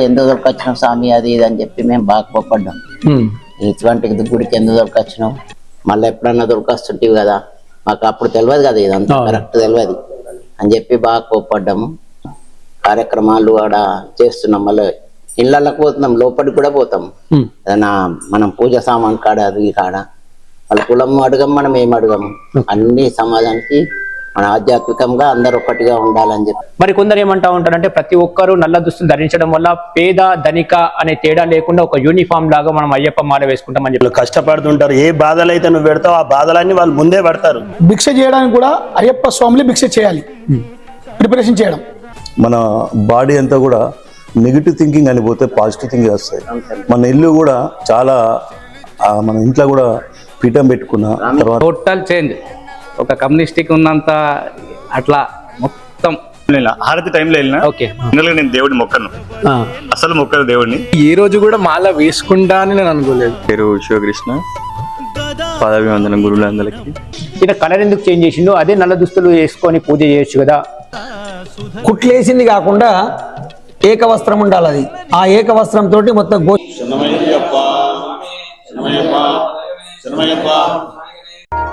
ఎందుకు దొరకొచ్చినాం స్వామి? అది ఇది అని చెప్పి మేము బాగా కోపడ్డాం ఇటువంటి గుడికి ఎందుకు దొరకొచ్చినాం మళ్ళీ ఎప్పుడన్నా దొరకొస్తుంటివి కదా? మాకు అప్పుడు తెలియదు కదా ఇదంతా. కరెక్ట్ తెలియదు. అని చెప్పి బాగా కోపడ్డాము కార్యక్రమాలు కూడా చేస్తున్నాం మళ్ళీ ఇళ్ళకి పోతున్నాం లోపలికి కూడా పోతాం. ఏదైనా మనం పూజ సామాన్ కాడ అది కాడ వాళ్ళ కులం అడగం మనం ఏం అడగము అన్ని సమాజానికి మన ఆధ్యాత్మికంగా అందరు ఒక్కటిగా ఉండాలని చెప్పి. మరి కొందరు ఏమంటా ఉంటారంటే ప్రతి ఒక్కరూ నల్ల దుస్తులు ధరించడం వల్ల పేద ధనిక అనే తేడా లేకుండా ఒక యూనిఫామ్ లాగా మనం అయ్యప్ప మాల వేసుకుంటామని చెప్పి. వాళ్ళు కష్టపడుతుంటారు. ఏ బాధలు అయితే నువ్వు పెడతావు ఆ బాధలన్నీ వాళ్ళు ముందే పడతారు. భిక్ష చేయడానికి కూడా అయ్యప్ప స్వామిని భిక్ష చేయాలి. ప్రిపరేషన్ చేయడం. మన బాడీ అంతా కూడా నెగిటివ్ థింకింగ్ అని పోతే పాజిటివ్ థింకింగ్ వస్తాయి. మన ఇల్లు కూడా చాలా ఆ, మన ఇంట్లో కూడా పీఠం పెట్టుకున్న తర్వాత టోటల్ చేంజ్ ఒక కమ్యూనిస్టిక్ ఉన్నంత అట్లా మొత్తం. నేను హారతి టైంలో వెళ్ళినా ఓకే. జనరల్గా నేను దేవుడిని మొక్కను. అసలు మొక్కను దేవుడిని. ఈ రోజు కూడా మాల వేసుకుంటా అని నేను అనుకోలేదు. పేరు శివకృష్ణ పాదాభివందనం గురువులందరికీ. ఈయన కలర్ ఎందుకు చేంజ్ చేసిండు అదే నల్ల దుస్తులు వేసుకొని పూజ చేయొచ్చు కదా. కుట్లేసింది కాకుండా ఏక వస్త్రం ఉండాలి అది ఆ ఏక వస్త్రం తోటి మొత్తం గో చిన్నమయ్యప్ప చిన్నమయ్యప్ప చిన్నమయ్యప్ప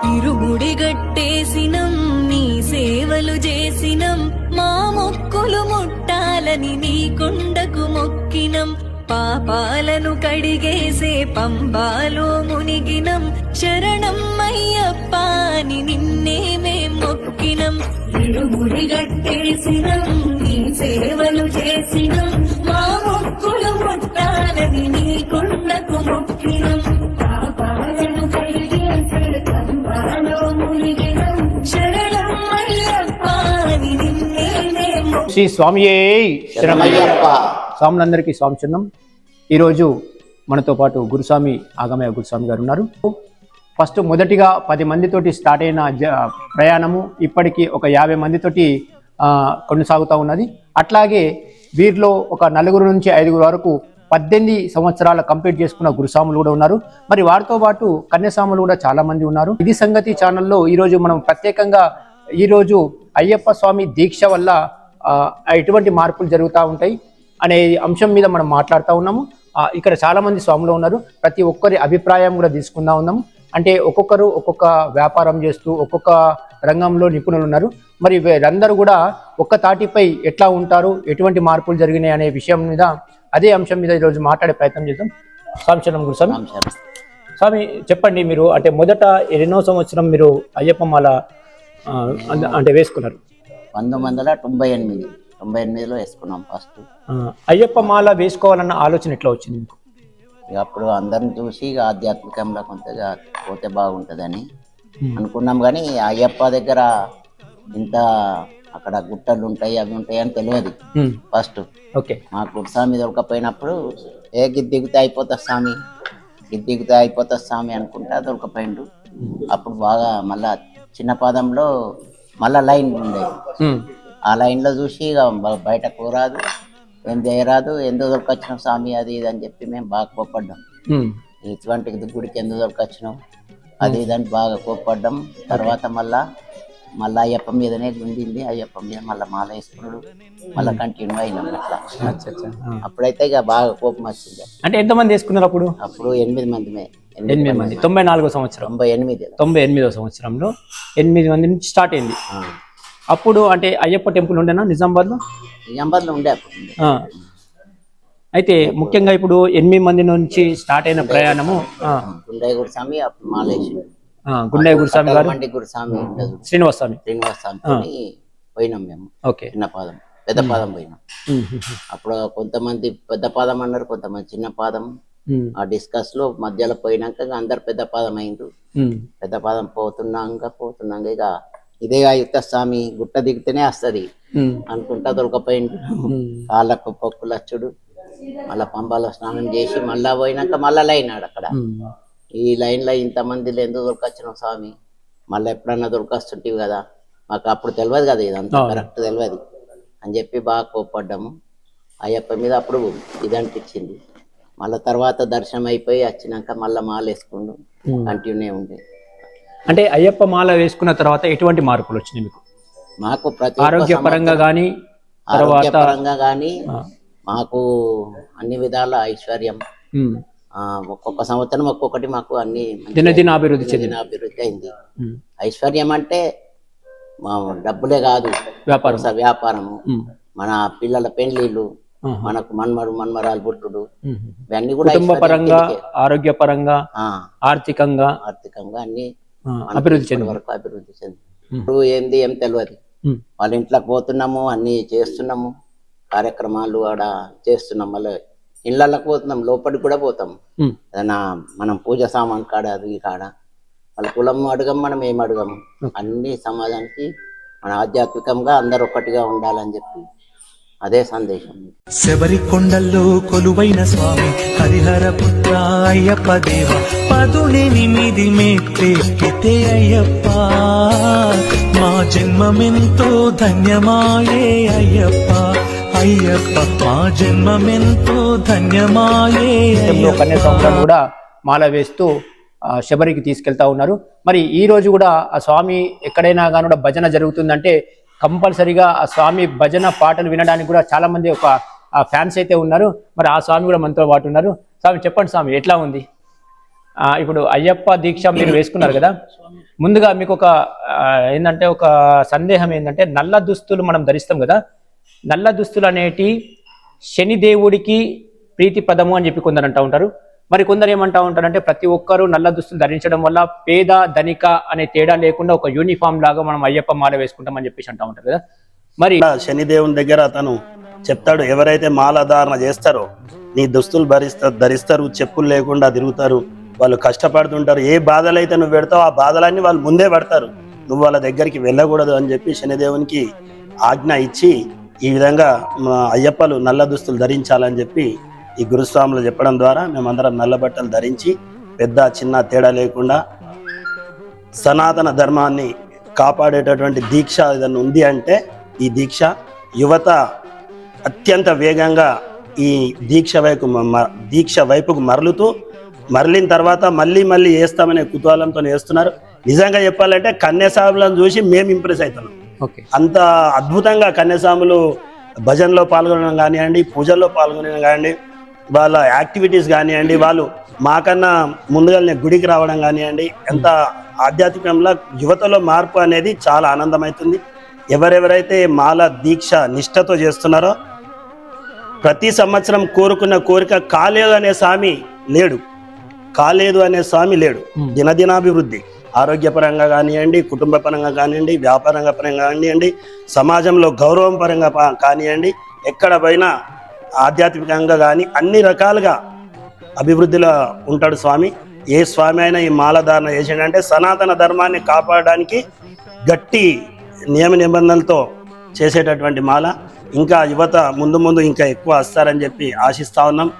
ఇరుముడి గట్టేసినం నీ సేవలు చేసినం మా మొక్కులు ముట్టాలని నీ కొండకు మొక్కినం. పాపాలను కడిగేసే పంబాలో మునిగినం. శరణం అయ్యప్ప అని నిన్నే మేం మొక్కినం. ఇరుముడి గట్టేసినం నీ సేవలు చేసినం. మా మొక్కులు ముట్టాలని నీ కొండకు మొక్కినం. పాపాలను కడిగేసే పంబాలో మునిగినం. శరణం అయ్యప్ప అని నిన్నే మేం శ్రీ స్వామియే శరణమయ్యప్ప. స్వాములందరికీ స్వామి చిన్నం ఈరోజు మనతో పాటు గురుస్వామి ఆగమయ గురుస్వామి గారు ఉన్నారు. ఫస్ట్ మొదటిగా పది మందితోటి స్టార్ట్ అయిన జ ప్రయాణము ఇప్పటికీ ఒక యాభై మందితోటి కొనసాగుతూ ఉన్నది. అట్లాగే వీరిలో ఒక నలుగురు నుంచి ఐదుగురు వరకు పద్దెనిమిది సంవత్సరాల కంప్లీట్ చేసుకున్న గురుస్వాములు కూడా ఉన్నారు. మరి వారితో పాటు కన్యాస్వాములు కూడా చాలామంది ఉన్నారు. ఇది సంగతి ఛానల్లో ఈరోజు మనం ప్రత్యేకంగా ఈరోజు అయ్యప్ప స్వామి దీక్ష వల్ల ఎటువంటి మార్పులు జరుగుతూ ఉంటాయి. అనే అంశం మీద మనం మాట్లాడుతూ ఉన్నాము. ఇక్కడ చాలా మంది స్వాములు ఉన్నారు. ప్రతి ఒక్కరి అభిప్రాయం కూడా తీసుకుందా ఉన్నాము. అంటే ఒక్కొక్కరు ఒక్కొక్క వ్యాపారం చేస్తూ ఒక్కొక్క రంగంలో నిపుణులు ఉన్నారు. మరి వీరందరూ కూడా ఒక్క తాటిపై ఎట్లా ఉంటారు? ఎటువంటి మార్పులు జరిగినాయి అనే విషయం మీద అదే అంశం మీద ఈరోజు మాట్లాడే ప్రయత్నం చేద్దాం. స్వామి శరణం గురుస్వామి సంసారం. స్వామి చెప్పండి మీరు అంటే మొదట ఎన్నో సంవత్సరం మీరు అయ్యప్ప మాల అంటే వేసుకున్నారు? పంతొమ్మిది వందల తొంభై ఎనిమిది. తొంభై ఎనిమిదిలో వేసుకున్నాం ఫస్ట్. అయ్యప్ప మాల వేసుకోవాలన్న ఆలోచన ఎట్లా వచ్చింది మీకు? ఇక అప్పుడు అందరిని చూసి ఇక ఆధ్యాత్మికంలో కొంతగా పోతే బాగుంటుందని అనుకున్నాం కానీ అయ్యప్ప దగ్గర ఇంత అక్కడ గుట్టలు ఉంటాయి అవి ఉంటాయి అని తెలియదు. ఉమ్, ఫస్ట్. ఓకే మా గురుస్వామి దొరకపోయినప్పుడు ఏ గిద్ది దిగితే అయిపోతా స్వామి గిద్ది దిగితే అయిపోతా స్వామి అనుకుంటా దొరకపోయిండు. అప్పుడు బాగా మళ్ళా చిన్న పాదంలో మళ్ళా లైన్ ఉండేది ఆ లైన్లో చూసి ఇక బ- బయటకు రాదు ఏం చేయరాదు ఎందుకు దొరకొచ్చిన స్వామి అది ఇది అని చెప్పి మేము బాగా కోపడ్డాం ఉమ్, ఇటువంటి గుడికి ఎందుకు దొరకొచ్చినాం అది ఇది అని బాగా కోపడ్డాం తర్వాత మళ్ళా మళ్ళా అయ్యప్ప మీదనే గుండింది. అయ్యప్ప మీద మళ్ళీ మాల వేసుకున్నాడు. మళ్ళీ కంటిన్యూ అయినాం అట్లా. అప్పుడైతే ఇక బాగా కోపం వచ్చింది. అంటే ఎంతమంది వేసుకున్నారు అప్పుడు? అప్పుడు ఎనిమిది మందిమే ఎనిమిది మంది. తొంభై నాలుగో సంవత్సరం. తొంభై ఎనిమిది. తొంభై ఎనిమిదో సంవత్సరంలో ఎనిమిది మంది నుంచి స్టార్ట్ అయింది. అప్పుడు అంటే అయ్యప్ప టెంపుల్ ఉండేనా నిజామాబాద్లో? నిజామాబాద్లో ఉండే. అయితే ముఖ్యంగా ఇప్పుడు ఎనిమిది మంది నుంచి స్టార్ట్ అయిన ప్రయాణము ఆ, గుండయ్య గురుస్వామి అప్పుడు మాలేసి ఆ, గుండయ్య గురుస్వామి గారు. గురుస్వామి శ్రీనివాస్ స్వామి శ్రీనివాస స్వామితోని పోయినాం మేము. ఓకే. చిన్న పాదం పెద్ద పాదం పోయినాం. అప్పుడు కొంతమంది పెద్ద పాదం అన్నారు కొంతమంది చిన్న పాదం. ఆ డిస్కస్లో మధ్యలో పోయినాక అందరు పెద్ద పాదం ఉమ్, పెద్ద పాదం పోతున్నాక పోతున్నాక ఇక ఇదే యుక్త స్వామి గుట్ట దిగితేనే వస్తుంది. అనుకుంటా దొరకపోయిండు కాళ్ళకు పొక్కులు వచ్చుడు మళ్ళా పంబాలో స్నానం చేసి మళ్ళా పోయినాక మళ్ళా లైన్ ఆడు అక్కడ. ఈ లైన్లో ఇంతమందిలో ఎందుకు దొరకొచ్చినావు స్వామి. మళ్ళీ ఎప్పుడన్నా దొరకొస్తుంటివి కదా. మాకు అప్పుడు తెలియదు కదా ఇదంతా. కరెక్ట్ తెలియదు అని చెప్పి బాగా కోప్పడ్డాము. అయ్యప్ప మీద అప్పుడు ఇది అనిపించింది మళ్ళీ తర్వాత దర్శనం అయిపోయి వచ్చినాక మళ్ళీ మాల వేసుకుండు కంటిన్యూ ఉండే. అంటే అయ్యప్ప మాల వేసుకున్న తర్వాత ఎటువంటి మార్పులు వచ్చినాయి మీకు? మాకు ప్రతి ఆరోగ్యపరంగా కానీ ఆరోగ్యపరంగా కానీ మాకు అన్ని విధాల ఐశ్వర్యం. ఒక్కొక్క సంవత్సరం ఒక్కొక్కటి మాకు అన్ని దినదిన అభివృద్ధి చెందింది. దినాభివృద్ధి అయింది. ఐశ్వర్యం అంటే మా డబ్బులే కాదు. వ్యాపారం. వ్యాపారము. మన పిల్లల పెళ్ళిళ్ళు. మనకు మన్మడు మన్మరాలు పుట్టుడు. ఇవన్నీ కూడా కుటుంబ పరంగా. ఆరోగ్యపరంగా ఆర్థికంగా. ఆర్థికంగా అన్ని అభివృద్ధి చెందింది. వరకు అభివృద్ధి చెంది ఇప్పుడు ఏంది ఏం తెలియదు వాళ్ళ ఇంట్లోకి పోతున్నాము అన్ని చేస్తున్నాము కార్యక్రమాలు ఆడ చేస్తున్నాం మళ్ళీ ఇళ్ళకి పోతున్నాం లోపలికి కూడా పోతాం. ఏదైనా మనం పూజ సామాన్ కాడ అది కాడ వాళ్ళ కులం అడగం మనం ఏం అడగము? అన్ని సమాజానికి మన ఆధ్యాత్మికంగా అందరు ఒక్కటిగా ఉండాలని చెప్పి అదే సందేశం. శబరి కొండల్లో కొలువైన స్వామి హరిహర పుత్ర అయ్యప్ప దేవ పదునెనిమిది మెట్టెక్కితే అయ్యప్ప. మా జన్మమెంతో ధన్యమాయే అయ్యప్ప అయ్యప్ప మా జన్మమెంతో ధన్యమాయే కూడా మాల వేస్తూ ఆ, శబరికి తీసుకెళ్తా ఉన్నారు. మరి ఈ రోజు కూడా ఆ స్వామి ఎక్కడైనా కానీ కూడా భజన జరుగుతుందంటే కంపల్సరీగా ఆ స్వామి భజన పాటలు వినడానికి కూడా చాలామంది ఒక ఫ్యాన్స్ అయితే ఉన్నారు. మరి ఆ స్వామి కూడా మనతో పాటు ఉన్నారు. స్వామి చెప్పండి స్వామి ఎట్లా ఉంది? ఇప్పుడు అయ్యప్ప దీక్ష మీరు వేసుకున్నారు కదా. ముందుగా మీకు ఒక ఏంటంటే ఒక సందేహం ఏంటంటే నల్ల దుస్తులు మనం ధరిస్తాం కదా. నల్ల దుస్తులు అనేటి శని దేవుడికి ప్రీతిప్రదము అని చెప్పి కొందరు అంటూ ఉంటారు. మరి కొందరు ఏమంటా ఉంటారంటే ప్రతి ఒక్కరూ నల్ల దుస్తులు ధరించడం వల్ల పేద ధనిక అనే తేడా లేకుండా ఒక యూనిఫామ్ లాగా మనం అయ్యప్ప మాల వేసుకుంటాం అని చెప్పేసి అంటా ఉంటారు కదా. మరి శనిదేవుని దగ్గర అతను చెప్తాడు ఎవరైతే మాల ధారణ చేస్తారో నీ దుస్తులు భరిస్తారు ధరిస్తారు చెప్పులు లేకుండా తిరుగుతారు వాళ్ళు కష్టపడుతుంటారు ఏ బాధలు అయితే నువ్వు పెడతావు ఆ బాధలన్నీ వాళ్ళు ముందే పడతారు. నువ్వు వాళ్ళ దగ్గరికి వెళ్ళకూడదు అని చెప్పి శనిదేవునికి ఆజ్ఞ ఇచ్చి ఈ విధంగా అయ్యప్పలు నల్ల దుస్తులు ధరించాలని చెప్పి ఈ గురుస్వాములు చెప్పడం ద్వారా మేమందరం నల్ల బట్టలు ధరించి పెద్ద చిన్న తేడా లేకుండా సనాతన ధర్మాన్ని కాపాడేటటువంటి దీక్ష ఏదైనా ఉంది అంటే ఈ దీక్ష యువత అత్యంత వేగంగా ఈ దీక్ష వైపు దీక్ష వైపుకు మరలుతూ మరలిన తర్వాత మళ్ళీ మళ్ళీ వేస్తామనే కుతూహలంతో వేస్తున్నారు. నిజంగా చెప్పాలంటే కన్యాసాములను చూసి మేము ఇంప్రెస్ అవుతున్నాం. ఓకే. అంత అద్భుతంగా కన్యాస్వాములు భజనలో పాల్గొనడం కానివ్వండి పూజల్లో పాల్గొనడం కానివ్వండి వాళ్ళ యాక్టివిటీస్ కానివ్వండి వాళ్ళు మాకన్నా ముందుగానే గుడికి రావడం కానివ్వండి ఎంత ఆధ్యాత్మికంలో యువతలో మార్పు అనేది చాలా ఆనందమవుతుంది. ఎవరెవరైతే మాల దీక్ష నిష్ఠతో చేస్తున్నారో ప్రతి సంవత్సరం కోరుకున్న కోరిక కాలేదు అనే స్వామి లేడు. కాలేదు అనే స్వామి లేడు. దినదినాభివృద్ధి. ఆరోగ్యపరంగా కానివ్వండి కుటుంబ పరంగా కానివ్వండి వ్యాపారంగా పరంగా కానివ్వండి సమాజంలో గౌరవం పరంగా కానివ్వండి ఎక్కడ పోయినా ఆధ్యాత్మికంగా కానీ అన్ని రకాలుగా అభివృద్ధిలో ఉంటాడు స్వామి. ఏ స్వామి అయినా ఈ మాలధారణ చేసాడంటే సనాతన ధర్మాన్ని కాపాడడానికి గట్టి నియమ నిబంధనలతో చేసేటటువంటి మాల. ఇంకా యువత ముందు ముందు ఇంకా ఎక్కువ వస్తారని చెప్పి ఆశిస్తా ఉన్నాం.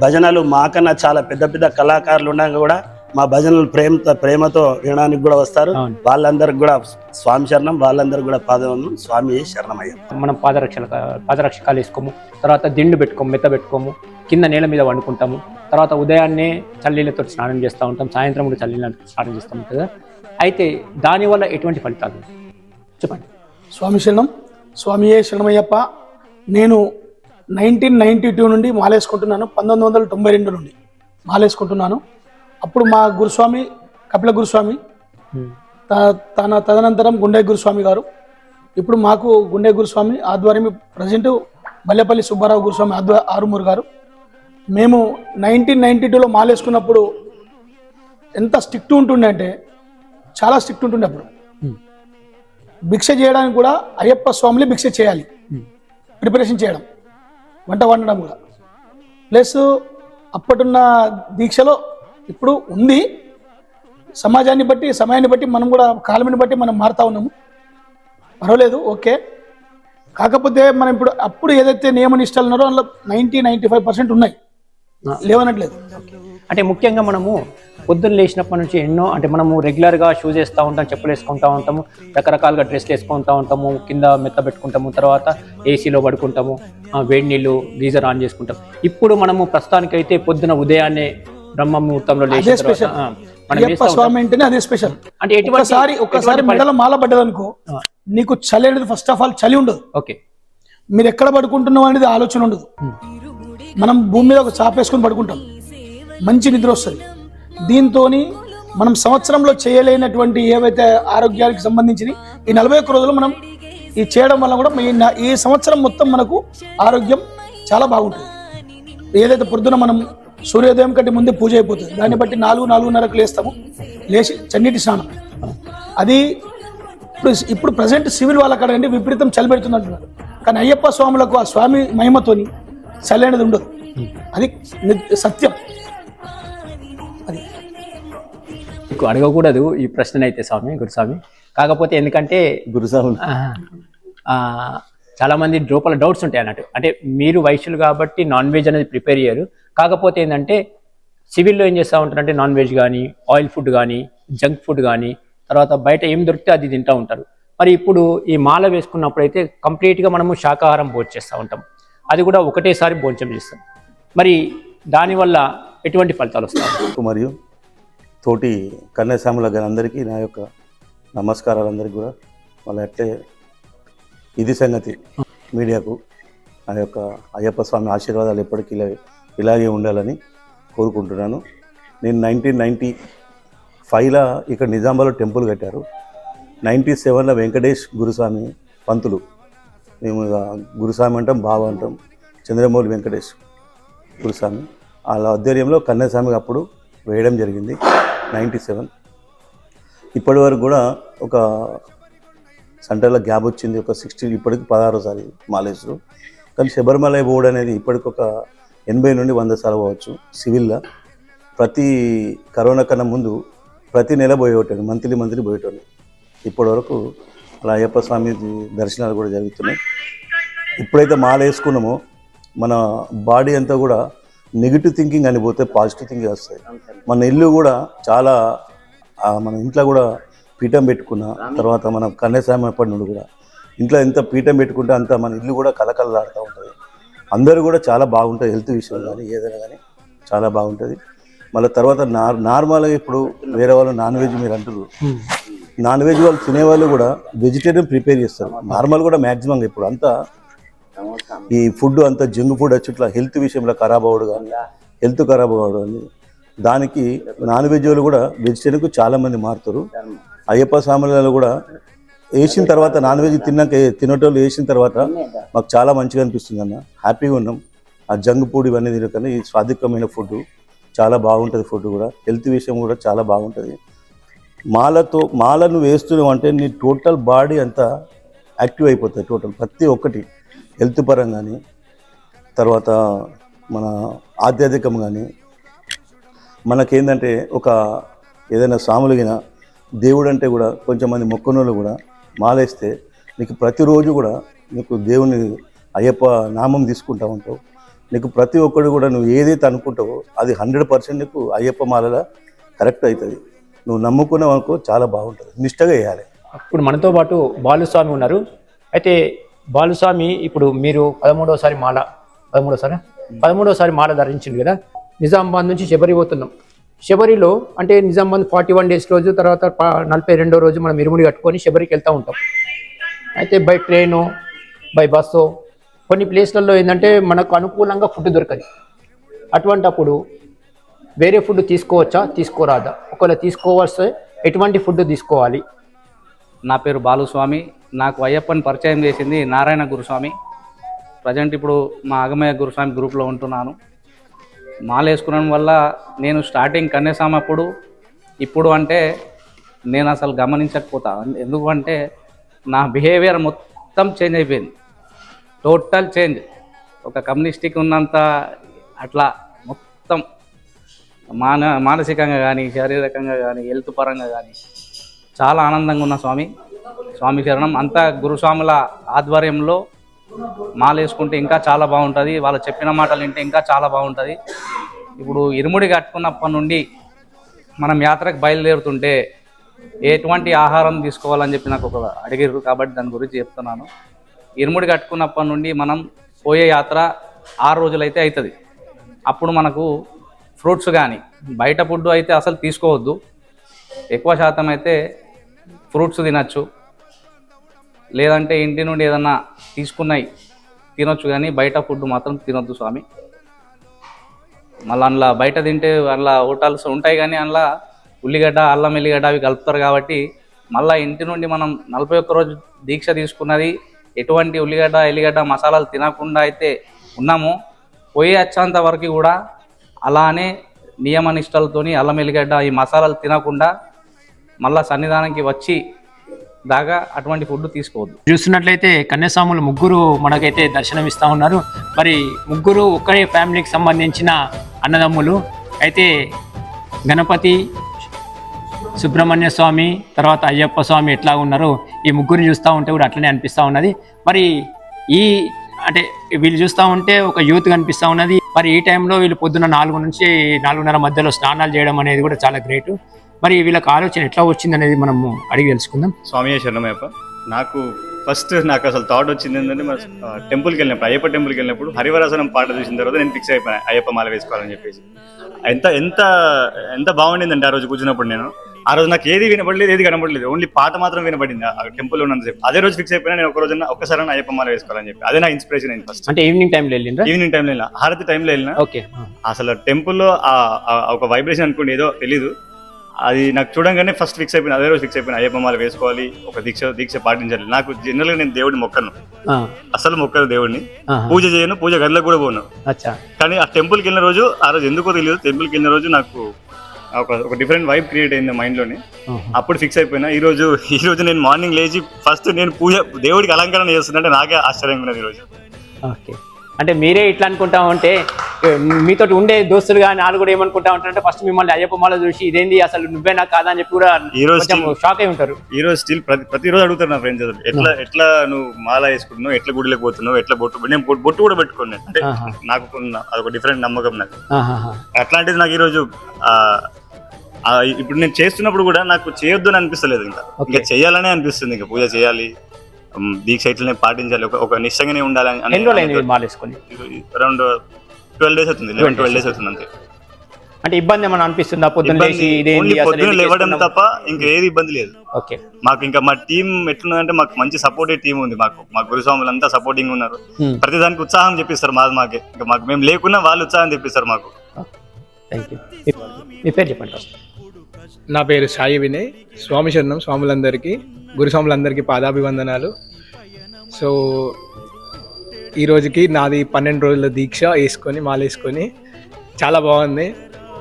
భజనలు మాకన్నా చాలా పెద్ద పెద్ద కళాకారులు ఉండగా కూడా మా భజనలు ప్రేమతో ప్రేమతో వినడానికి కూడా వస్తారు. వాళ్ళందరికి కూడా స్వామి శరణం వాళ్ళందరికి కూడా పాదవందనం. స్వామి శరణమయ్య మనం పాదరక్షల పాదరక్షకాలు వేసుకోము. తర్వాత దిండు పెట్టుకోము మెత్త పెట్టుకోము. కింద నేల మీద వండుకుంటాము. తర్వాత ఉదయాన్నే చల్లీలతో స్నానం చేస్తూ ఉంటాం. సాయంత్రం కూడా చల్లీలతో స్నానం చేస్తూ ఉంటాం కదా. అయితే దానివల్ల ఎటువంటి ఫలితాలు? చెప్పండి. స్వామి శరణం స్వామియే శరణమయ్యప్ప. నేను నైన్టీన్ నైన్టీ టూ నుండి మాలేసుకుంటున్నాను. పంతొమ్మిది వందల తొంభై రెండు నుండి మాలేసుకుంటున్నాను. అప్పుడు మా గురుస్వామి కపిల గురుస్వామి త- తన తదనంతరం గుండె గురుస్వామి గారు. ఇప్పుడు మాకు గుండె గురుస్వామి ఆధ్వర్యం ప్రజెంట్ బల్లెపల్లి సుబ్బారావు గురుస్వామి ఆధ్వ ఆరుమూరు గారు. మేము నైన్టీన్ నైన్టీ టూలో మాలేసుకున్నప్పుడు ఎంత స్ట్రిక్ట్ ఉంటుండే అంటే చాలా స్ట్రిక్ట్ ఉంటుండే అప్పుడు. భిక్ష చేయడానికి కూడా అయ్యప్ప స్వామిని భిక్ష చేయాలి. ప్రిపరేషన్ చేయడం వంట వండడం కూడా. ప్లస్ అప్పటున్న దీక్షలో ఇప్పుడు ఉంది. సమాజాన్ని బట్టి సమయాన్ని బట్టి మనం కూడా కాలమిని బట్టి మనం మారుతా ఉన్నాము. పర్వాలేదు ఓకే. కాకపోతే మనం ఇప్పుడు అప్పుడు ఏదైతే నియమ నిష్టాలు ఉన్నారో అందులో నైంటీ నైంటీ ఫైవ్ పర్సెంట్ ఉన్నాయి. లేవనట్లేదు. అంటే ముఖ్యంగా మనము పొద్దున్న లేచినప్పటి నుంచి ఎన్నో అంటే మనము రెగ్యులర్గా షూస్ వేస్తూ ఉంటాం చెప్పులు వేసుకుంటూ ఉంటాము రకరకాలుగా డ్రెస్లు వేసుకుంటూ ఉంటాము కింద మెత్త పెట్టుకుంటాము తర్వాత ఏసీలో పడుకుంటాము వేడి నీళ్ళు గీజర్ ఆన్ చేసుకుంటాం. ఇప్పుడు మనము ప్రస్తుతానికైతే పొద్దున ఉదయాన్నే బ్రహ్మ ముహూర్తంలో లేచిన అదే అయ్యప్ప. స్వామి అంటేనే స్పెషల్. అంటే మెడలో మాల పడ్డదనుకో ఆ. నీకు చలి అనేది ఫస్ట్ ఆఫ్ ఆల్ చలి ఉండదు. ఓకే. మీరు ఎక్కడ పడుకుంటున్నాం అనేది ఆలోచన ఉండదు. మనం భూమి మీద ఒక చాప వేసుకొని పడుకుంటాం. మంచి నిద్ర వస్తుంది. దీంతో మనం సంవత్సరంలో చేయలేనటువంటి ఏవైతే ఆరోగ్యానికి సంబంధించి ఈ నలభై ఒక్క రోజులు మనం ఈ చేయడం వల్ల కూడా ఈ సంవత్సరం మొత్తం మనకు ఆరోగ్యం చాలా బాగుంటుంది. ఏదైతే పొద్దున మనం సూర్యోదయం కంటే ముందే పూజ అయిపోతుంది. దాన్ని బట్టి నాలుగు నాలుగున్నరకు లేస్తాము. లేచి చన్నీటి స్నానం. అది ఇప్పుడు ఇప్పుడు ప్రజెంట్ సివిల్ వాళ్ళ కాడ అంటే విపరీతం చలి పెడుతుంది అంటున్నారు కానీ అయ్యప్ప స్వాములకు ఆ స్వామి మహిమతోని చలి అనేది ఉండదు. అది సత్యం. అది. మీకు అడగకూడదు ఈ ప్రశ్ననైతే స్వామి గురుస్వామి కాకపోతే ఎందుకంటే గురుస్వామి ఆ, ఆ, చాలా మంది లోపల డౌట్స్ ఉంటాయి అన్నట్టు. అంటే మీరు వైశ్యులు కాబట్టి నాన్ వెజ్ అనేది ప్రిపేర్ చేయరు. కాకపోతే ఏంటంటే సివిల్లో ఏం చేస్తూ ఉంటారంటే నాన్ వెజ్ కానీ ఆయిల్ ఫుడ్ కానీ జంక్ ఫుడ్ కానీ తర్వాత బయట ఏం దొరికితే అది తింటూ ఉంటారు. మరి ఇప్పుడు ఈ మాల వేసుకున్నప్పుడు అయితే కంప్లీట్గా మనము శాకాహారం భోజేస్తూ ఉంటాం. అది కూడా ఒకటేసారి భోజనం చేస్తాం. మరి దానివల్ల ఎటువంటి ఫలితాలు వస్తాయి? మరియు తోటి కన్యాశాముల గారి అందరికీ నా యొక్క నమస్కారాలు అందరికీ కూడా వాళ్ళ అట్లే ఇది సంగతి మీడియాకు. నా యొక్క అయ్యప్ప స్వామి ఆశీర్వాదాలు ఎప్పటికీ లేవు. ఇలాగే ఉండాలని కోరుకుంటున్నాను. నేను నైన్టీన్ నైంటీ ఫైవ్లో ఇక్కడ నిజామాబాద్లో టెంపుల్ కట్టారు. నైంటీ సెవెన్లో వెంకటేష్ గురుస్వామి పంతులు. మేము ఇక గురుస్వామి అంటాం బావ అంటాం చంద్రమౌళి వెంకటేష్ గురుస్వామి. వాళ్ళ ఆధ్వర్యంలో కన్యాస్వామికి అప్పుడు వేయడం జరిగింది నైంటీ సెవెన్. ఇప్పటి వరకు కూడా ఒక సెంటర్లో గ్యాప్ వచ్చింది ఒక సిక్స్టీ ఇప్పటికి పదహారోసారి మాలేశ్వరు. కానీ శబరిమల బోర్డు అనేది ఇప్పటికొక ఎనభై నుండి వంద సార్లు పోవచ్చు సివిల్లా ప్రతి కరోనా కన్నా ముందు ప్రతి నెల పోయేటోడు మంత్లీ మంత్లీ పోయేటోడు ఇప్పటి వరకు అలా అయ్యప్ప స్వామి దర్శనాలు కూడా జరుగుతున్నాయి. ఎప్పుడైతే మాల వేసుకున్నామో మన బాడీ అంతా కూడా నెగిటివ్ థింకింగ్ అని పోతే పాజిటివ్ థింకింగ్ వస్తాయి. మన ఇల్లు కూడా చాలా మన ఇంట్లో కూడా పీఠం పెట్టుకున్న తర్వాత మన కన్యాస్వామి అప్పటి నుండి కూడా. ఇంట్లో ఎంత పీఠం పెట్టుకుంటే అంత మన ఇల్లు కూడా కలకలలాడుతూ ఉంటుంది. అందరూ కూడా చాలా బాగుంటుంది హెల్త్ విషయం కానీ ఏదైనా కానీ చాలా బాగుంటుంది. మళ్ళీ తర్వాత నార్ నార్మల్గా ఇప్పుడు వేరే వాళ్ళు నాన్ వెజ్ మీరు అంటారు నాన్ వెజ్ వాళ్ళు తినేవాళ్ళు కూడా వెజిటేరియన్ ప్రిపేర్ చేస్తారు. నార్మల్ కూడా మ్యాక్సిమం ఇప్పుడు అంతా ఈ ఫుడ్ అంతా జంక్ ఫుడ్ వచ్చి ఇట్లా హెల్త్ విషయంలో ఖరాబ్ అవ్వడు కానీ హెల్త్ ఖరాబ్ అవ్వడు అని దానికి నాన్ వెజ్ వాళ్ళు కూడా వెజిటేరియన్కు చాలా మంది మారుతారు. అయ్యప్ప స్వాములలో కూడా వేసిన తర్వాత నాన్ వెజ్ తిన్నాక తినేటోళ్ళు వేసిన తర్వాత మాకు చాలా మంచిగా అనిపిస్తుంది అన్న. హ్యాపీగా ఉన్నాం. ఆ జంక్ ఫుడ్ ఇవన్నీ తినకన్నా ఈ స్వాదికమైన ఫుడ్ చాలా బాగుంటుంది ఫుడ్ కూడా. హెల్త్ విషయం కూడా చాలా బాగుంటుంది. మాలతో మాలను వేస్తున్నావు అంటే నీ టోటల్ బాడీ అంతా యాక్టివ్ అయిపోతుంది టోటల్ ప్రతి ఒక్కటి. హెల్త్ పరంగా కానీ తర్వాత మన ఆధ్యాత్మికం కానీ మనకేంటంటే ఒక ఏదైనా సాములుగిన దేవుడు అంటే కూడా కొంచెం మంది మొక్కనోళ్ళు కూడా మాలేస్తే నీకు ప్రతిరోజు కూడా నీకు దేవుని అయ్యప్ప నామం తీసుకుంటా ఉంటావు. నీకు ప్రతి ఒక్కడు కూడా నువ్వు ఏదైతే అనుకుంటావో అది హండ్రెడ్ పర్సెంట్ నీకు అయ్యప్ప మాలలా కరెక్ట్ అవుతుంది. నువ్వు నమ్ముకున్నావు అనుకో చాలా బాగుంటుంది. నిష్టగా వేయాలి. ఇప్పుడు మనతో పాటు బాలుస్వామి ఉన్నారు. అయితే బాలుస్వామి ఇప్పుడు మీరు పదమూడవసారి మాల పదమూడోసారి? పదమూడవసారి మాల ధరించింది కదా? నిజామాబాద్ నుంచి శబరి పోతున్నాం. శబరిలో అంటే నిజామాబాద్ ఫార్టీ వన్ డేస్ రోజు తర్వాత నలభై రెండో రోజు మనం ఇరుముడి కట్టుకొని శబరికి వెళ్తూ ఉంటాం. అయితే బై ట్రైను బై బస్సు కొన్ని ప్లేస్లలో ఏంటంటే మనకు అనుకూలంగా ఫుడ్ దొరకదు. అటువంటప్పుడు వేరే ఫుడ్ తీసుకోవచ్చా తీసుకోరాదా? ఒకవేళ తీసుకోవస్తే ఎటువంటి ఫుడ్ తీసుకోవాలి? నా పేరు బాలుస్వామి. నాకు అయ్యప్పని పరిచయం చేసింది నారాయణ గురుస్వామి. ప్రజెంట్ ఇప్పుడు మా అగమయ్య గురుస్వామి గ్రూప్లో ఉంటున్నాను. మాల వేసుకోవడం వల్ల నేను స్టార్టింగ్ కన్యాస్వామి అప్పుడు ఇప్పుడు అంటే నేను అసలు గమనించకపోతా. ఎందుకంటే నా బిహేవియర్ మొత్తం చేంజ్ అయిపోయింది. టోటల్ చేంజ్ ఒక కమ్యూనిస్టిక్ ఉన్నంత అట్లా మొత్తం మాన మానసికంగా కానీ శారీరకంగా కానీ హెల్త్ పరంగా కానీ చాలా ఆనందంగా ఉన్న స్వామి. స్వామి శరణం. అంతా గురుస్వాముల ఆధ్వర్యంలో మాల వేసుకుంటే ఇంకా చాలా బాగుంటుంది. వాళ్ళు చెప్పిన మాటలు వింటే ఇంకా చాలా బాగుంటుంది. ఇప్పుడు ఇరుముడి కట్టుకున్నప్పటి నుండి మనం యాత్రకు బయలుదేరుతుంటే ఎటువంటి ఆహారం తీసుకోవాలని చెప్పి నాకు ఒక అడిగారు కాబట్టి దాని గురించి చెప్తున్నాను. ఇరుముడి కట్టుకున్నప్పటి నుండి మనం పోయే యాత్ర ఆరు రోజులైతే అవుతుంది అప్పుడు మనకు ఫ్రూట్స్ కానీ బయట ఫుడ్ అయితే అసలు తీసుకోవద్దు. ఎక్కువ శాతం అయితే ఫ్రూట్స్ తినచ్చు. లేదంటే ఇంటి నుండి ఏదన్నా తీసుకున్నాయి తినొచ్చు కానీ బయట ఫుడ్ మాత్రం తినొద్దు స్వామి. మళ్ళీ అందులో బయట తింటే అందులో హోటల్స్ ఉంటాయి కానీ అందులో ఉల్లిగడ్డ అల్లం ఎల్లిగడ్డ అవి కలుపుతారు కాబట్టి మళ్ళీ ఇంటి నుండి మనం నలభై ఒక్క రోజు దీక్ష తీసుకున్నది ఎటువంటి ఉల్లిగడ్డ ఎల్లిగడ్డ మసాలాలు తినకుండా అయితే ఉన్నామో. పోయి వచ్చేంత వరకు కూడా అలానే నియమ నిష్టలతోని అల్లం ఎల్లిగడ్డ ఈ మసాలాలు తినకుండా మళ్ళా సన్నిధానానికి వచ్చి దాకా అటువంటి ఫుడ్ తీసుకోవద్దు. చూస్తున్నట్లయితే కన్యాస్వాములు ముగ్గురు మనకైతే దర్శనం ఇస్తా ఉన్నారు. మరి ముగ్గురు ఒక్కరే ఫ్యామిలీకి సంబంధించిన అన్నదమ్ములు. అయితే గణపతి సుబ్రహ్మణ్య స్వామి తర్వాత అయ్యప్ప స్వామి ఎట్లా ఉన్నారో? ఈ ముగ్గురిని చూస్తూ ఉంటే కూడా అట్లనే అనిపిస్తూ ఉన్నది. మరి ఈ అంటే వీళ్ళు చూస్తూ ఉంటే ఒక యూత్ కనిపిస్తూ ఉన్నది. మరి ఈ టైంలో వీళ్ళు పొద్దున్న నాలుగు నుంచి నాలుగున్నర మధ్యలో స్నానాలు చేయడం అనేది కూడా చాలా గ్రేట్. మరి వీళ్ళకి ఆలోచన ఎట్లా వచ్చింది అనేది మనము అడిగి తెలుసుకుందాం. స్వామి శరణమయ్యప్ప నాకు ఫస్ట్ నాకు అసలు థాట్ వచ్చింది ఏంటంటే మన టెంపుల్కి వెళ్ళినప్పుడు అయ్యప్ప టెంపుల్కి వెళ్ళినప్పుడు హరివరాసనం పాట చూసిన తర్వాత నేను ఫిక్స్ అయిపోయాను అయ్యప్ప మాల వేసుకోవాలని చెప్పేసి. ఎంత ఎంత ఎంత బాగుండిందంటే ఆ రోజు కూర్చున్నప్పుడు నేను. ఆ రోజు నాకు ఏది వినపడలేదు ఏది కనపడలేదు ఓన్లీ పాట మాత్రం వినపడింది ఆ టెంపుల్ ఉన్నంతసేపు. అదే రోజు ఫిక్స్ అయిపోయినా నేను ఒక రోజు ఒక్కసారి అయ్యప్ప మాల వేసుకోవాలని చెప్పి. అదే నా ఇన్స్పిరేషన్ అయింది ఫస్ట్ అంటే ఈవినింగ్ టైంలో వెళ్ళిండ్రా? ఈవినింగ్ టైంలో వెళ్ళిన. హారతి టైంలో వెళ్ళిన. ఓకే. అసలు టెంపుల్లో ఒక వైబ్రేషన్ అనుకోండి ఏదో తెలీదు. అది నాకు చూడంగానే ఫస్ట్ ఫిక్స్ అయిపోయింది. అదే రోజు ఫిక్స్ అయిపోయిన అయ్యప్ప మాల వేసుకోవాలి. ఒక దీక్ష దీక్ష పాటించాలి. నాకు జనరల్గా నేను దేవుడిని మొక్కను. అసలు మొక్కను దేవుడిని. పూజ చేయను. పూజ గదిలో కూడా పోను. కానీ ఆ టెంపుల్కి వెళ్ళిన రోజు ఆ రోజు ఎందుకో తెలియదు. టెంపుల్కి వెళ్ళిన రోజు నాకు ఒక ఒక డిఫరెంట్ వైబ్ క్రియేట్ అయింది మైండ్లోని. అప్పుడు ఫిక్స్ అయిపోయినా. ఈ రోజు ఈ రోజు నేను మార్నింగ్ లేచి ఫస్ట్ నేను పూజ దేవుడికి అలంకరణ చేస్తున్నట్టే నాకే ఆశ్చర్యంగా ఉన్నది ఈ రోజు. ఓకే. అంటే మీరే ఇట్లా అనుకుంటా ఉంటే మీతో ఉండే దోస్తులు కానీ వాళ్ళు కూడా ఏమనుకుంటా ఉంటారంటే ఫస్ట్ మిమ్మల్ని అయ్యప్ప మాల చూసి ఇదేంది అసలు నువ్వేనా కాదా అని చెప్పి కూడా ఈ రోజు షాక్ అయి ఉంటారు ఈ రోజు స్టిల్ ప్రతి ప్రతిరోజు అడుగుతారు నా ఫ్రెండ్స్ అసలు ఎట్లా ఎట్లా నువ్వు మాల వేసుకుంటున్నావు ఎట్లా గుడిలోకి పోతున్నావు ఎట్లా బొట్టు నేను బొట్టు- కూడా పెట్టుకోను నేను. అంటే. నాకు అదొక డిఫరెంట్ నమ్మకం నాకు. అట్లాంటిది నాకు ఈరోజు ఇప్పుడు నేను చేస్తున్నప్పుడు కూడా నాకు చేయొద్దు అని అనిపిస్తలేదు ఇంకా ఇంకా చేయాలనే అనిపిస్తుంది ఇంకా పూజ చేయాలి దీక్ష ఇట్లనే పాటించాలి. ఒక ఒక నిశ్చయంగానే ఉండాలి అని ఎన్ని రోజులు అయింది మీరు మాల వేసుకొని అరౌండ్ ట్వెల్వ్ డేస్ అవుతుంది లెవెన్ ట్వెల్వ్ డేస్. అవుతుంది అంతే. అంటే ఇబ్బంది ఏమైనా అనిపిస్తుందా? పొద్దున్న పొద్దున లేవడం? తప్ప ఇంకా ఏది ఇబ్బంది లేదు. ఓకే. మాకు ఇంకా మా టీం ఎట్లుందంటే మాకు మంచి సపోర్టివ్ టీం ఉంది మాకు. మా గురుస్వాములు అంతా సపోర్టింగ్ ఉన్నారు. ప్రతి దానికి ఉత్సాహం చెప్పిస్తారు మాది మాకే. ఇంకా మాకు మేము లేకున్నా వాళ్ళు ఉత్సాహం తెప్పిస్తారు మాకు. థ్యాంక్ యూ మీ పేరు చెప్పండి నా పేరు సాయి వినయ్. స్వామి శరణం స్వాములందరికీ గురుస్వాములందరికీ పాదాభివందనాలు. సో ఈ రోజుకి నాది పన్నెండు రోజుల దీక్ష వేసుకొని మాల వేసుకొని చాలా బాగుంది.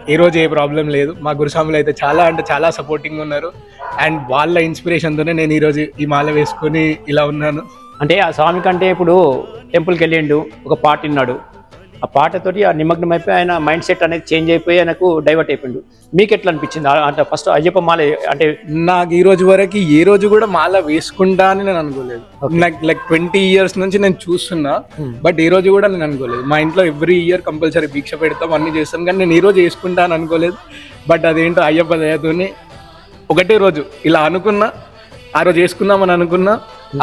ఈరోజు ఏ ప్రాబ్లం లేదు. మా గురుస్వాములు అయితే చాలా అంటే చాలా సపోర్టింగ్ ఉన్నారు. అండ్ వాళ్ళ ఇన్స్పిరేషన్తోనే నేను ఈరోజు ఈ మాల వేసుకొని ఇలా ఉన్నాను. అంటే ఆ స్వామి కంటే ఇప్పుడు టెంపుల్కి వెళ్ళిండు ఒక పాట విన్నాడు ఆ పాటతోటి ఆ నిమగ్నం అయిపోయి ఆయన మైండ్ సెట్ అనేది చేంజ్ అయిపోయి ఆయనకు డైవర్ట్ అయిపోయిండు. మీకు ఎట్లా అనిపించింది అంటే ఫస్ట్ అయ్యప్ప మాల అంటే నాకు ఈ రోజు వరకు ఏ రోజు కూడా మాల వేసుకుంటా అని నేను అనుకోలేదు. నాకు లైక్ ట్వంటీ ఇయర్స్ నుంచి నేను చూస్తున్నా బట్ ఈ రోజు కూడా నేను అనుకోలేదు. మా ఇంట్లో ఎవ్రీ ఇయర్ కంపల్సరీ దీక్ష పెడతాం అన్ని చేస్తాం కానీ నేను ఈ రోజు వేసుకుంటా అని అనుకోలేదు. బట్ అదేంటో అయ్యప్ప దయతోని ఒకటే రోజు ఇలా అనుకున్నా ఆ రోజు వేసుకుందామని అనుకున్నా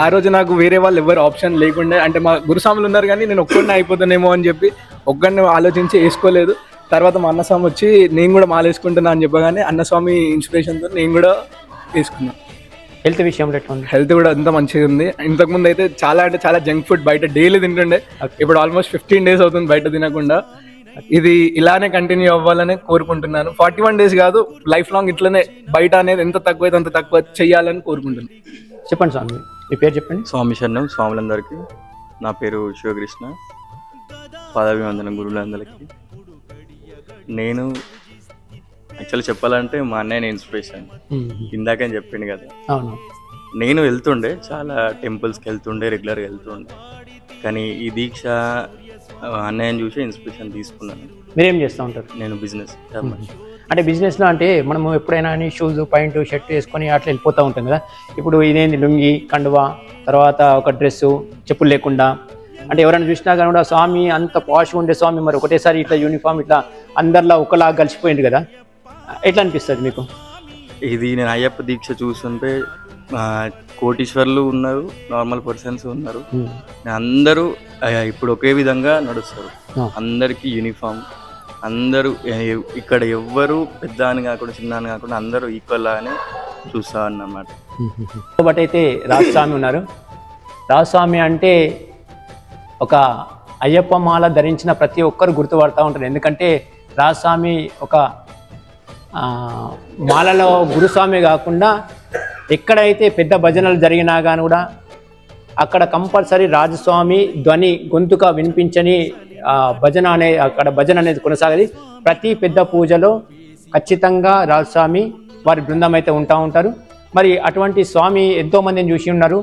ఆ రోజు నాకు వేరే వాళ్ళు ఎవరు ఆప్షన్ లేకుండే అంటే మా గురుస్వాములు ఉన్నారు కానీ నేను ఒక్కడిని అయిపోతానేమో అని చెప్పి ఒక్కడిని ఆలోచించి వేసుకోలేదు. తర్వాత మా అన్నస్వామి వచ్చి నేను కూడా మాల వేసుకుంటున్నా అని చెప్పగానే అన్నస్వామి ఇన్స్పిరేషన్తో నేను కూడా వేసుకున్నా. హెల్త్ విషయంలో ఎట్లా హెల్త్ కూడా అంతా మంచిగా ఉంది. ఇంతకుముందు అయితే చాలా అంటే చాలా జంక్ ఫుడ్ బయట డైలీ తింటుండే. ఇప్పుడు ఆల్మోస్ట్ ఫిఫ్టీన్ డేస్ అవుతుంది బయట తినకుండా. ఇది ఇలానే కంటిన్యూ అవ్వాలని కోరుకుంటున్నాను. ఫార్టీ వన్ డేస్ కాదు లైఫ్ లాంగ్ ఇట్లనే బయట అనేది ఎంత తక్కువ అయితే అంత తక్కువ చెయ్యాలని కోరుకుంటున్నాను చెప్పండి స్వామి. మీ పేరు చెప్పండి? స్వామి శరణం స్వాములందరికీ. నా పేరు శివకృష్ణ. పాదాభివందనం గురువులందరికీ. నేను యాక్చువల్ చెప్పాలంటే మా అన్నయ్య ఇన్స్పిరేషన్. ఇందాకని చెప్పిండు కదా. అవును. నేను వెళ్తుండే చాలా టెంపుల్స్కి వెళ్తుండే రెగ్యులర్గా వెళ్తుండే. కానీ ఈ దీక్ష అన్నయ్యని చూసి ఇన్స్పిరేషన్ తీసుకున్నాను. మీరేం చేస్తూ ఉంటారు? నేను బిజినెస్. అంటే బిజినెస్లో అంటే మనము ఎప్పుడైనా అని షూస్ పాయింట్ షర్ట్ వేసుకొని అట్లా వెళ్ళిపోతూ ఉంటాం కదా. ఇప్పుడు ఇదేంది లుంగి కండువా తర్వాత ఒక డ్రెస్సు చెప్పులు లేకుండా. అంటే ఎవరైనా చూసినా కానీ కూడా స్వామి అంత పాష్గా ఉండే స్వామి మరి ఒకటేసారి ఇట్లా యూనిఫామ్ ఇట్లా అందరిలా ఒకలా కలిసిపోయింది కదా. ఎట్లా అనిపిస్తుంది మీకు? ఇది నేను అయ్యప్ప దీక్ష చూస్తుంటే కోటీశ్వర్లు ఉన్నారు నార్మల్ పర్సన్స్ ఉన్నారు. అందరూ ఆ, ఇప్పుడు ఒకే విధంగా నడుస్తారు. అందరికీ యూనిఫామ్ అందరూ ఇక్కడ ఎవ్వరు పెద్ద అని కాకుండా చిన్న అని కాకుండా అందరూ ఈక్వల్ అని చూస్తా అన్నమాట అయితే రాజస్వామి ఉన్నారు. రాజస్వామి అంటే ఒక అయ్యప్ప మాల ధరించిన ప్రతి ఒక్కరు గుర్తుపడతా ఉంటారు. ఎందుకంటే రాజస్వామి ఒక మాలలో గురుస్వామి కాకుండా ఎక్కడైతే పెద్ద భజనలు జరిగినా కానీ కూడా అక్కడ కంపల్సరీ రాజస్వామి ధ్వని గొంతుక వినిపించని భజన అనే అక్కడ భజన అనేది కొనసాగది. ప్రతి పెద్ద పూజలో ఖచ్చితంగా రాజస్వామి వారి బృందం అయితే ఉంటా ఉంటారు. మరి అటువంటి స్వామి ఎంతో మందిని చూసి ఉన్నారు.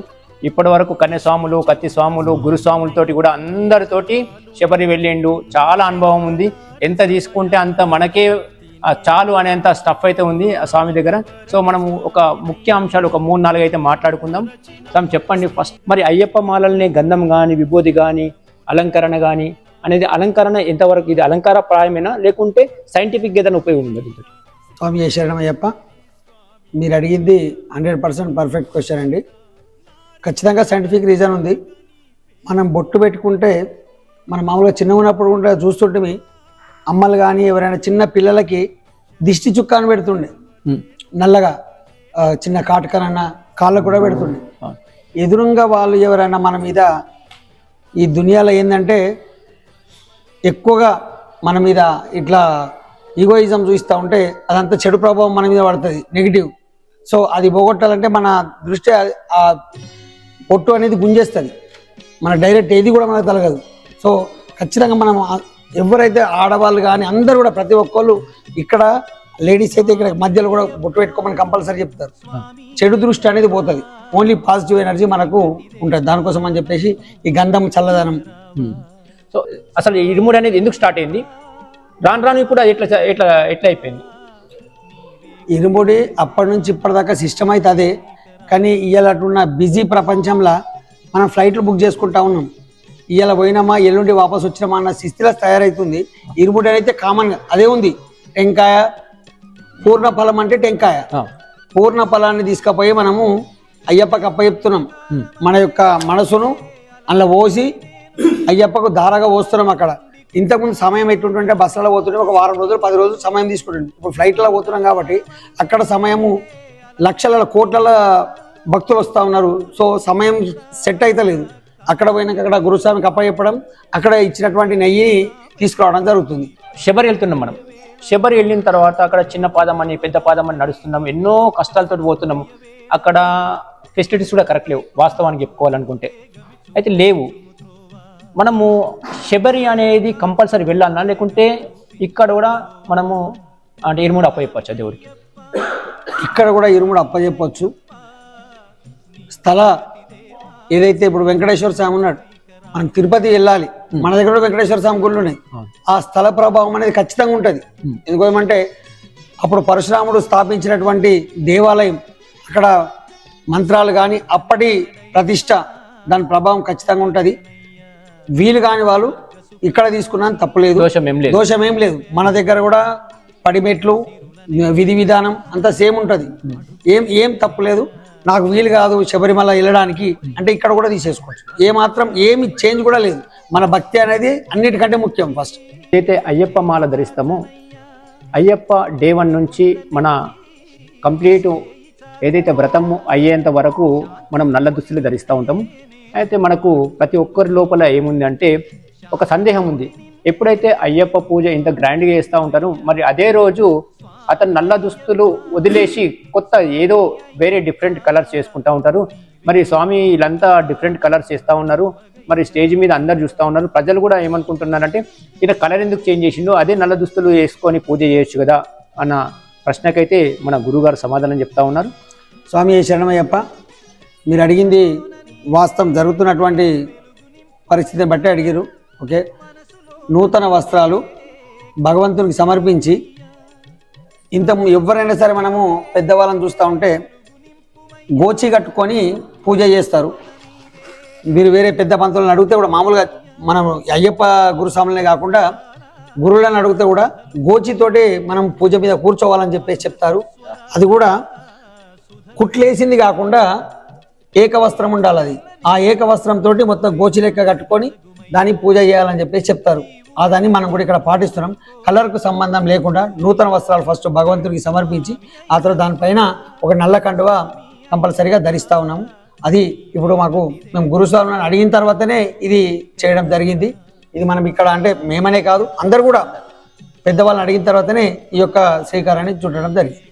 ఇప్పటి వరకు కన్యస్వాములు కత్తి స్వాములు గురుస్వాములతోటి కూడా అందరితోటి శబరి వెళ్ళిండు. చాలా అనుభవం ఉంది. ఎంత తీసుకుంటే అంత మనకే చాలు అనేంత స్టఫ్ అయితే ఉంది ఆ స్వామి దగ్గర. సో మనము ఒక ముఖ్య అంశాలు ఒక మూడు నాలుగు అయితే మాట్లాడుకుందాం. స్వామి చెప్పండి ఫస్ట్ మరి అయ్యప్ప మాలల్ని గంధం కానీ విభూతి కానీ అలంకరణ కానీ అనేది అలంకరణ ఎంతవరకు ఇది అలంకార ప్రాయమేనా లేకుంటే సైంటిఫిక్ ఏదైనా ఉపయోగం ఉంది? స్వామి శరణమయ్యప్ప మీరు అడిగింది హండ్రెడ్ పర్సెంట్ పర్ఫెక్ట్ క్వశ్చన్ అండి. ఖచ్చితంగా సైంటిఫిక్ రీజన్ ఉంది. మనం బొట్టు పెట్టుకుంటే మనం మామూలుగా చిన్న ఉన్నప్పుడు కూడా చూస్తుంటే అమ్మలు కానీ ఎవరైనా చిన్న పిల్లలకి దిష్టి చుక్కాను పెడుతుండే. నల్లగా చిన్న కాటకనన్న కాళ్ళకు కూడా పెడుతుండే. ఎదురుగా వాళ్ళు ఎవరైనా మన మీద ఈ దునియాలో ఏంటంటే ఎక్కువగా మన మీద ఇట్లా ఈగోయిజం చూస్తూ ఉంటే అదంతా చెడు ప్రభావం మన మీద పడుతుంది నెగిటివ్ సో అది పోగొట్టాలంటే మన దృష్టి ఆ- పొట్టు అనేది గుంజేస్తుంది. మన డైరెక్ట్ ఏది కూడా మనకు తలగదు. సో ఖచ్చితంగా మనం ఎవరైతే ఆడవాళ్ళు కానీ అందరూ కూడా ప్రతి ఒక్కళ్ళు ఇక్కడ లేడీస్ అయితే ఇక్కడ మధ్యలో కూడా బొట్టు పెట్టుకోమని కంపల్సరీ చెప్తారు. చెడు దృష్టి అనేది పోతుంది. ఓన్లీ పాజిటివ్ ఎనర్జీ మనకు ఉంటుంది. దానికోసం అని చెప్పేసి ఈ గంధం చల్లదనం. Hmm. సో అసలు ఈ ఇరుముడు అనేది ఎందుకు స్టార్ట్ అయింది? రాను రాను ఇప్పుడు అది ఎట్లా ఎట్లా ఎట్లా అయిపోయింది? ఇరుముడి అప్పటి నుంచి ఇప్పటిదాకా సిస్టమ్ అయితే అదే. కానీ ఇవాళ అటున్న బిజీ ప్రపంచంలో మనం ఫ్లైట్లు బుక్ చేసుకుంటా ఉన్నాం. ఇవాళ పోయినామా ఎల్లుండి వాపస్ వచ్చినామా అన్న స్థితిలో తయారవుతుంది ఇరుముడి అయితే కామన్గా అదే ఉంది. టెంకాయ పూర్ణ ఫలం అంటే టెంకాయ. పూర్ణ ఫలాన్ని తీసుకుపోయి మనము అయ్యప్పకి అప్పచెప్తున్నాం. మన యొక్క మనసును అందులో పోసి అయ్యప్పకు దారగా పోస్తున్నాం అక్కడ. ఇంతకుముందు సమయం ఎట్లుంటుంటే బస్సులో పోతుంటే ఒక వారం రోజులు పది రోజులు సమయం తీసుకుంటుంది. ఇప్పుడు ఫ్లైట్లో పోతున్నాం కాబట్టి అక్కడ సమయము లక్షల కోట్ల భక్తులు వస్తూ ఉన్నారు. సో సమయం సెట్ అవుతలేదు అక్కడ పోయినాక అక్కడ గురుస్వామికి అప్పచెప్పడం అక్కడ ఇచ్చినటువంటి నెయ్యిని తీసుకురావడం జరుగుతుంది. శబరి వెళ్తున్నాం మనం. శబరి వెళ్ళిన తర్వాత అక్కడ చిన్న పాదం అని పెద్ద పాదం అని నడుస్తున్నాం. ఎన్నో కష్టాలతో పోతున్నాము అక్కడ ఫెసిలిటీస్ కూడా కరెక్ట్ లేవు వాస్తవానికి చెప్పుకోవాలనుకుంటే. అయితే లేవు. మనము శబరి అనేది కంపల్సరీ వెళ్ళాలన్నా లేకుంటే ఇక్కడ కూడా మనము అంటే ఇరుముడు అప్పచెప్పచ్చు దేవుడికి? ఇక్కడ కూడా ఇరుముడు అప్పచెప్పొచ్చు స్థల ఏదైతే ఇప్పుడు వెంకటేశ్వర స్వామి ఉన్నాడు మనం తిరుపతి వెళ్ళాలి. మన దగ్గర కూడా వెంకటేశ్వర స్వామి గుళ్ళు ఉన్నాయి. ఆ స్థల ప్రభావం అనేది ఖచ్చితంగా ఉంటుంది. ఎందుకోమంటే అప్పుడు పరశురాముడు స్థాపించినటువంటి దేవాలయం అక్కడ మంత్రాలు కానీ అప్పటి ప్రతిష్ట దాని ప్రభావం ఖచ్చితంగా ఉంటుంది. వీలు కాని వాళ్ళు ఇక్కడ తీసుకున్నాను తప్పులేదు. దోషం ఏం లేదు. దోషం ఏం లేదు. మన దగ్గర కూడా పడిమెట్లు విధి విధానం అంతా సేమ్ ఉంటుంది. ఏం ఏం తప్పులేదు నాకు వీలు కాదు శబరిమల వెళ్ళడానికి. అంటే ఇక్కడ కూడా తీసేసుకోవచ్చు. ఏ మాత్రం ఏమి చేంజ్ కూడా లేదు. మన భక్తి అనేది అన్నిటికంటే ముఖ్యం ఫస్ట్. ఏదైతే అయ్యప్ప మాల ధరిస్తామో అయ్యప్ప డే వన్ నుంచి మన కంప్లీట్ ఏదైతే వ్రతము అయ్యేంత వరకు మనం నల్ల దుస్తులు ధరిస్తూ ఉంటాము. అయితే మనకు ప్రతి ఒక్కరి లోపల ఏముంది అంటే ఒక సందేహం ఉంది. ఎప్పుడైతే అయ్యప్ప పూజ ఇంత గ్రాండ్గా చేస్తూ ఉంటారో మరి అదే రోజు అతను నల్ల దుస్తులు వదిలేసి కొత్త ఏదో వేరే డిఫరెంట్ కలర్స్ చేసుకుంటూ ఉంటారు. మరి స్వామి వీళ్ళంతా డిఫరెంట్ కలర్స్ చేస్తూ ఉన్నారు. మరి స్టేజ్ మీద అందరు చూస్తూ ఉన్నారు. ప్రజలు కూడా ఏమనుకుంటున్నారంటే ఇలా కలర్ ఎందుకు చేంజ్ చేసిండో? అదే నల్ల దుస్తులు వేసుకొని పూజ చేయొచ్చు కదా అన్న ప్రశ్నకైతే మన గురుగారు సమాధానం చెప్తా ఉన్నారు. స్వామి శరణమయ్యప్ప మీరు అడిగింది వాస్తవం జరుగుతున్నటువంటి పరిస్థితిని బట్టి అడిగారు ఓకే. నూతన వస్త్రాలు భగవంతునికి సమర్పించి ఇంత ఎవరైనా సరే మనము పెద్దవాళ్ళని చూస్తూ ఉంటే గోచి కట్టుకొని పూజ చేస్తారు. మీరు వేరే పెద్ద పంతులను అడిగితే కూడా మామూలుగా మనం అయ్యప్ప గురుస్వాములనే కాకుండా గురువులను అడిగితే కూడా గోచితోటి మనం పూజ మీద కూర్చోవాలని చెప్పేసి చెప్తారు. అది కూడా కుట్లేసింది కాకుండా ఏకవస్త్రం ఉండాలి అది. ఆ ఏకవస్త్రంతో మొత్తం గోచిలెక్క కట్టుకొని దాన్ని పూజ చేయాలని చెప్పేసి చెప్తారు. ఆ దాన్ని మనం కూడా ఇక్కడ పాటిస్తున్నాం. కలర్కు సంబంధం లేకుండా నూతన వస్త్రాలు ఫస్ట్ భగవంతుడికి సమర్పించి ఆ తర్వాత దానిపైన ఒక నల్ల కండువ కంపల్సరీగా ధరిస్తూ ఉన్నాము అది ఇప్పుడు మాకు మేము గురుస్వామిని అడిగిన తర్వాతనే ఇది చేయడం జరిగింది. ఇది మనం ఇక్కడ అంటే మేమనే కాదు అందరు కూడా పెద్దవాళ్ళని అడిగిన తర్వాతనే ఈ యొక్క శ్రీకారాన్ని చుట్టడం జరిగింది.